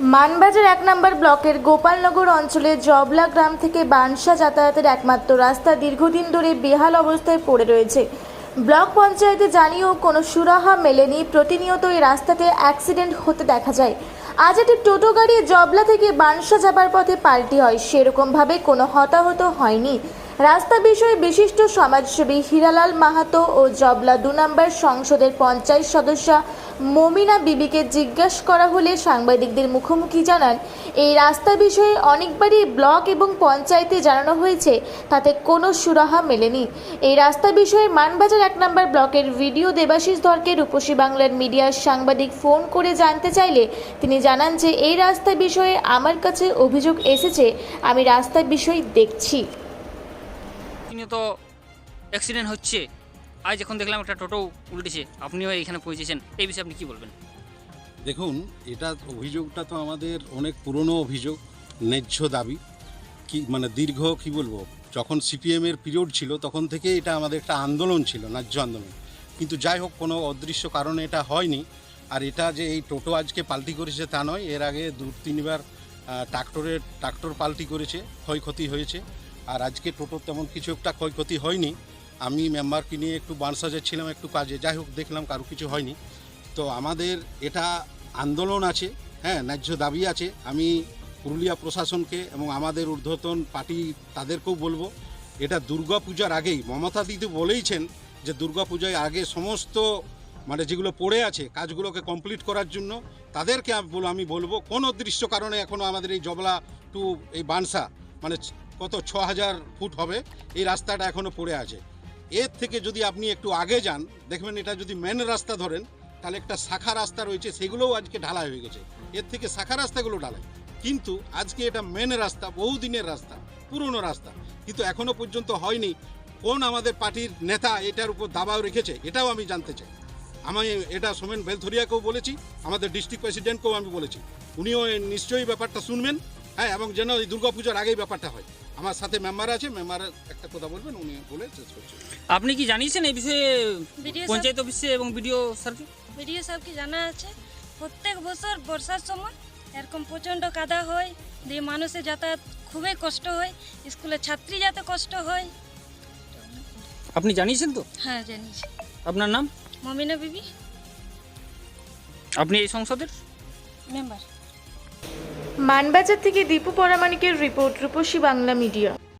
মানবাজার এক নম্বর ব্লকের গোপালনগর অঞ্চলে জবলা গ্রাম থেকে বানসা যাতায়াতের একমাত্র রাস্তা দীর্ঘদিন ধরে বেহাল অবস্থায় পড়ে রয়েছে। ব্লক পঞ্চায়েতে জানিয়েও কোনো সুরাহা মেলেনি, প্রতিনিয়ত এই রাস্তাতে অ্যাক্সিডেন্ট হতে দেখা যায়। আজ একটি টোটো গাড়ি জবলা থেকে বানসা যাবার পথে পাল্টি হয়। সেরকমভাবে কোনো হতাহত হয়নি। রাস্তা বিষয়ে বিশিষ্ট সমাজসেবী হীরালাল মাহাতো ও জবলা দু নম্বর সংসদের পঞ্চায়েত সদস্যা মমিনা বিবিকে জিজ্ঞাসা করা হলে সাংবাদিকদের মুখোমুখি জানান, এই রাস্তা বিষয়ে অনেকবারই ব্লক এবং পঞ্চায়েতে জানানো হয়েছে, তাতে কোনো সুরাহা মেলেনি। এই রাস্তা বিষয়ে মানবাজার এক নম্বর ব্লকের ভিডিও দেবাশিস ধরকে রূপসী বাংলার মিডিয়ার সাংবাদিক ফোন করে জানতে চাইলে তিনি জানান যে, এই রাস্তা বিষয়ে আমার কাছে অভিযোগ এসেছে, আমি রাস্তার বিষয় দেখছি। প্রতিনিয়ত অ্যাক্সিডেন্ট হচ্ছে। আজ এখন দেখলাম একটা টোটো উল্টেছে। আপনিও এখানে পৌঁছেছেন। এই বিষয়ে আপনি কি বলবেন? দেখুন, এটা অভিযোগটা তো আমাদের অনেক পুরনো অভিযোগ, ন্যায্য দাবি। কি মানে দীর্ঘ, কি বলব? যখন সিপিএমের পিরিয়ড ছিল, তখন থেকে এটা আমাদের একটা আন্দোলন ছিল, ন্যায্য আন্দোলন। কিন্তু যাই হোক, কোনো অদৃশ্য কারণে এটা হয়নি। আর এটা যে এই টোটো আজকে পাল্টি করেছে তা নয়। এর আগে দু তিনবার ট্রাক্টরের ট্রাক্টর পাল্টি করেছে, ক্ষয়ক্ষতি হয়েছে। আর আজকে টোটোর তেমন কিছু একটা ক্ষয়ক্ষতি হয়নি। আমি মেম্বারকে নিয়ে একটু বানসা যাচ্ছিলাম একটু কাজে। যাই হোক, দেখলাম কারও কিছু হয়নি। তো আমাদের এটা আন্দোলন আছে হ্যাঁ ন্যায্য দাবি আছে। আমি পুরুলিয়া প্রশাসনকে এবং আমাদের ঊর্ধ্বতন পার্টি তাদেরকেও বলব, এটা দুর্গা পূজার আগেই, মমতা দিদি বলেইছেন যে দুর্গা পূজায় আগে সমস্ত মানে যেগুলো পড়ে আছে কাজগুলোকে কমপ্লিট করার জন্য, তাদেরকে আমি বল- আমি বলব, কোন অদৃশ্য কারণে এখনও আমাদের এই জবলা টু, এই বানসা মানে কত ছ হাজার ফুট হবে, এই রাস্তাটা এখনও পড়ে আছে। এর থেকে যদি আপনি একটু আগে যান, দেখবেন এটা যদি মেন রাস্তা ধরেন, তাহলে একটা শাখা রাস্তা রয়েছে, সেগুলোও আজকে ঢালাই হয়ে গেছে। এর থেকে শাখা রাস্তাগুলো ঢালাই। কিন্তু আজকে এটা মেন রাস্তা, বহুদিনের রাস্তা, পুরনো রাস্তা। কিন্তু এখনও পর্যন্ত হয়নি কোন আমাদের পার্টির নেতা এটার উপর দাবাও রেখেছে, এটাও আমি জানতে চাই। আমি এটা সোমেন বেলথরিয়াকেও বলেছি, আমাদের ডিস্ট্রিক্ট প্রেসিডেন্টকেও আমি বলেছি। উনিও নিশ্চয়ই ব্যাপারটা শুনবেন। হ্যাঁ এবং যেন এই দুর্গাপুজোর আগেই ব্যাপারটা হয়। আমার সাথে মেম্বার আছে মেম্বার একটা কথা বলবেন উনি বলে শেষ করছেন আপনি কি জানিয়েছেন এই বিষয়ে? পঞ্চায়েত অফিসে এবং বিডিও স্যারকে? ভিডিও সবকে জানা আছে। প্রত্যেক বছর বর্ষার সময় এরকম প্রচণ্ড কাদা হয় দিয়ে মানুষের যাতায়াত খুবই কষ্ট হয় স্কুলে ছাত্রী যাতে কষ্ট হয়। আপনি জানিয়েছেন তো? হ্যাঁ জানিস আপনার নাম? মমিনা বিবি। আপনি এই সংসদের? মেম্বার। মানবাজার থেকে দীপু পরামানিকের রিপোর্ট রূপসী বাংলা মিডিয়া।